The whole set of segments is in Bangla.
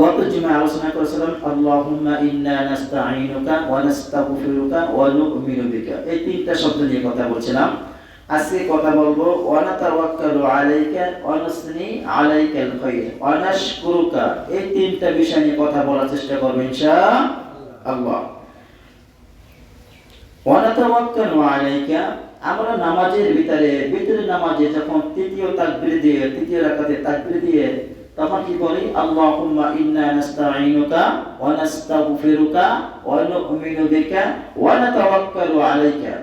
গত জুমায় আলোচনা করেছিলাম, আল্লাহুম্মা ইন্না নাস্তাঈনুকা ওয়া নাস্তাগফিরুকা ওয়া নু'মিনু বিকা। এই তিনটা শব্দ নিয়ে কথা বলছিলাম। আজকে কথা বলব ওয়া নাতাওয়াক্কালু আলাইকা ওয়া নাসনি আলাইকাল খায়র ওয়া নাশকুরুকা এই তিনটা বিষয় নিয়ে কথা বলার চেষ্টা করব, ইনশাআল্লাহ। ওয়া নাতাওয়াক্কালু আলাইকা। আমরা নামাজের ভিতরে ভিতরে নামাজে যখন তৃতীয় তাকবীর দিয়ে, তৃতীয় রাকাতে তাকবীর দিয়ে তখন কি বলি? আল্লাহুম্মা ইন্না নাস্তাঈনুকা ওয়া নাস্তাগফিরুকা ওয়া নু'মিনু বিকা ওয়া নাতাওয়াক্কালু আলাইকা।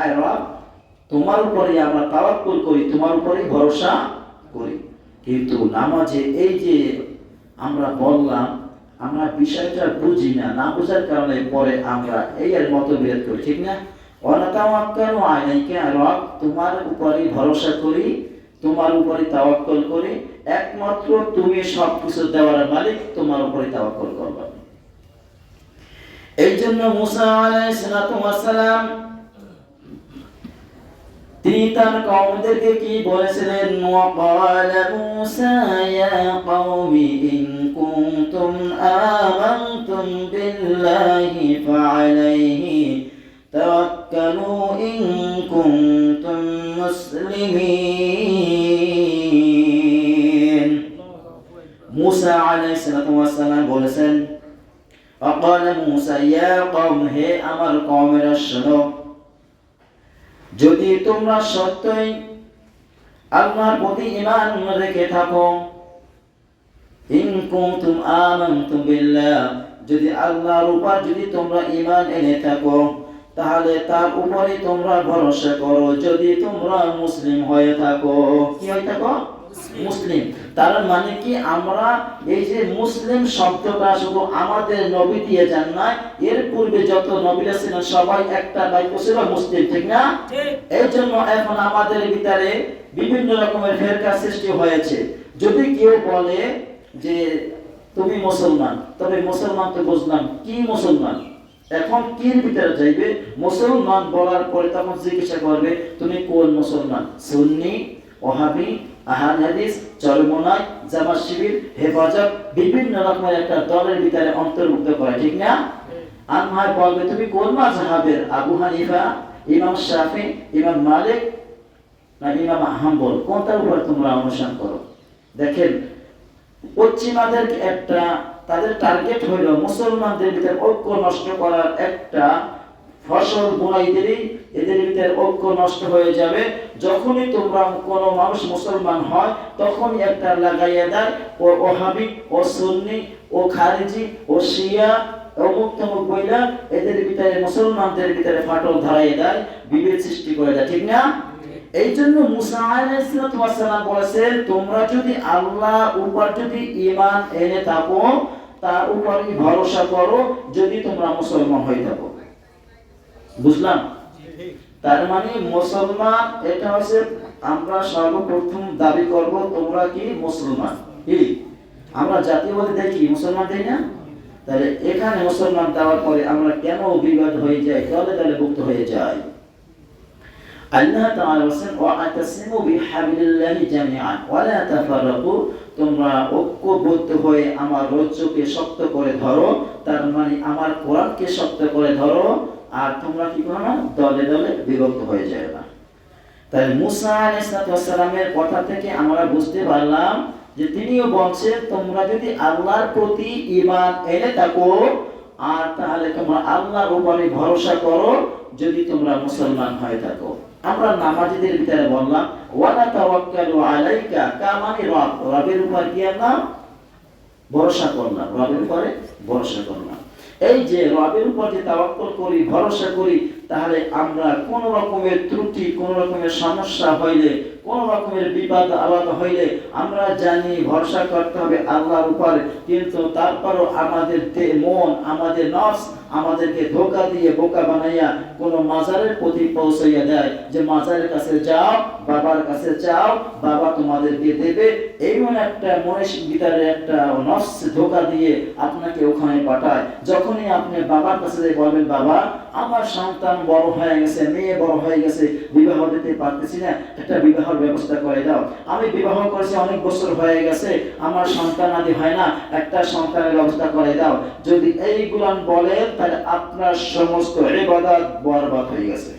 আয় রব, তোমার উপরে আমরা তাওয়াক্কুল করি, তোমার উপরে ভরসা করি। কিন্তু নামাজে এই যে আমরা বললাম, আমরা বিষয়টা বুঝি না না বোঝার কারণে পরে আমরা এই এর মতো বিরোধ করি, ঠিক না? অনাতাওয়াক্কালু আলাইকা, রব, তোমার উপরে ভরসা করি তোমার উপরে তাওয়াক্কল করি, একমাত্র তুমি সব কিছু দেওয়ার মালিক তোমার উপরে তাওয়াক্কল করবা। এই জন্য মুসা আলাইহিস সালাম তিনি তার কওমদেরকে কি বলেছিলেন? ওয়াকাল মুসা ইয়া কওমি ইন কুনতুম আমানতুম বিল্লাহি তাওয়াক্কালু ইন কুনতুম মুসলিমিন মুসা আলাইহিস সালাম বলেছেন وقال موسى يا قوم হে আমার কওমেরা শোনো যদি তোমরা সত্যই আল্লাহর প্রতি ঈমান রেখে থাকো ইন কুনতুম আমানতুম বিল্লাহ যদি আল্লাহর উপর যদি তোমরা ঈমান এনে থাকো তাহলে তার উপরে তোমরা ভরসা করো যদি তোমরা মুসলিম হয়ে থাকো। কি হয়ে থাকো? মুসলিম। তার মানে কি আমরা এই যে মুসলিম শব্দটা শুধু আমাদের নবী দিয়ে যান না এর পূর্বে যত নবীরা ছিলেন সবাই একটা দায়িত্ব ছিল মুসলিম ঠিক না? এই জন্য এখন আমাদের ভিতরে বিভিন্ন রকমের ফেরকা সৃষ্টি হয়েছে। যদি কেউ বলে যে তুমি মুসলমান তবে মুসলমান তো বুঝলাম কি মুসলমান? এখন কির ভিতরে যাইবে? মুসলমান বলার পরে তখন জিজ্ঞাসা করবে তুমি কোন মুসলমান? সুন্নি ওহাবি আহান হাদিস চরমনাই জামাত শিবির হেফাজত বিভিন্ন রকমের একটা দলের ভিতরে অন্তর্ভুক্ত করে ঠিক না? আর বলবে তুমি কোন মাযহাবের আবু হানিফা ইমাম শাফি ইমাম মালিক না ইমাম হাম্বল? কোনটার উপর তোমরা অনুসরণ করো? দেখেন পশ্চিমাদের একটা তাদের টার্গেট হইল মুসলমানদের ভিতরে ঐক্য নষ্ট করার একটা ফসল বুনাইদেরই এদের ভিতরে ঐক্য নষ্ট হয়ে যাবে। যখনই তোমরা কোন মানুষ মুসলমান হয়, তখনই একটা লাগাইয়া দেয়। ও ওহাবি, ও সুন্নি, ও খারিজি, ও শিয়া, অমুক তমুক বইলা এদের ভিতরে মুসলমানদের ভিতরে ফাটল ধরাইয়া দেয়, বিভেদ সৃষ্টি করে দেয়। ঠিক না? এই জন্য মুসা বলেছেন, তোমরা যদি আল্লাহ উপর যদি ঈমান এনে থাকো তার উপরই ভরসা করো যদি তোমরা মুসলমান হয়ে থাকো। বুঝলাম? তার মানে মুসলমান, এটা হচ্ছে আমরা সর্বপ্রথম দাবি করব তোমরা কি মুসলমান। কি? আমরা জাতীয়বাদী দেখি মুসলমান তাই না? তাহলে এখানে মুসলমান দেওয়ার পরে আমরা কেন বিবাদ হয়ে যাই দলে দলে মুক্ত হয়ে যাই আল্লাহ তাআলা বলেন ওয়াতাসিমু বিহাবিলিল্লাহি জামিআন। ওয়ালা তাফাররাকু তোমরা ঐক্যবদ্ধ হয়ে আমার রজ্জুকে শক্ত করে ধরো। তার মানে আমার কোরআনকে শক্ত করে ধরো। আর তোমরা কি করো না, দলে দলে বিভক্ত হয়ে যায় না। তাই মুসা আলাইহিসসালামের কথা থেকে আমরা বুঝতে পারলাম যে তিনিও বলছেন, তোমরা যদি আল্লাহর প্রতি ঈমান এনে থাকো, আর তাহলে তোমরা আল্লাহর উপরে ভরসা করো, যদি তোমরা মুসলমান হয়ে থাকো। আমরা নামাজিদের ভিতরে বললাম, ওয়ালা তাওয়াক্কালু আলাইকা রব। রবের উপর কি আমরা ভরসা করলাম রবের উপরে ভরসা করলাম এই যে রবের উপর যে তাওয়াক্কল করি, ভরসা করি, তাহলে আমরা কোন রকমের ত্রুটি, কোন রকমের সমস্যা হইলে কোন রকমের বিপদ আলাদা হইলে আমরা জানি ভরসা করতে হবে আল্লাহর উপরে, কিন্তু তারপরও আমাদের মন, আমাদের নফস আমাদেরকে ধোকা দিয়ে বোকা বানাইয়া কোন মাজারের প্রতি পৌঁছাইয়া দেয় যে মাজারের কাছে যাও, বাবার কাছে চাও বাবা তোমাদেরকে দেবে। এইমন একটা মনের ভিতরে একটা নফস ধোকা দিয়ে আপনাকে ওখানে পাঠায়। যখনই আপনি বাবার কাছে বলবেন, বাবা, আমার সন্তান বড় হয়ে গেছে, মেয়ে বড় হয়ে গেছে, বিবাহ দিতে পারতেছি না। একটা বিবাহের ব্যবস্থা করে দাও। আমি বিবাহ করেছি অনেক বছর হয়ে গেছে, আমার সন্তান আদি হয় না, একটা সন্তানের ব্যবস্থা করে দাও। যদি এইগুলান বলে তাহলে আপনার সমস্ত ইবাদত বরবাদ হয়ে গেছে।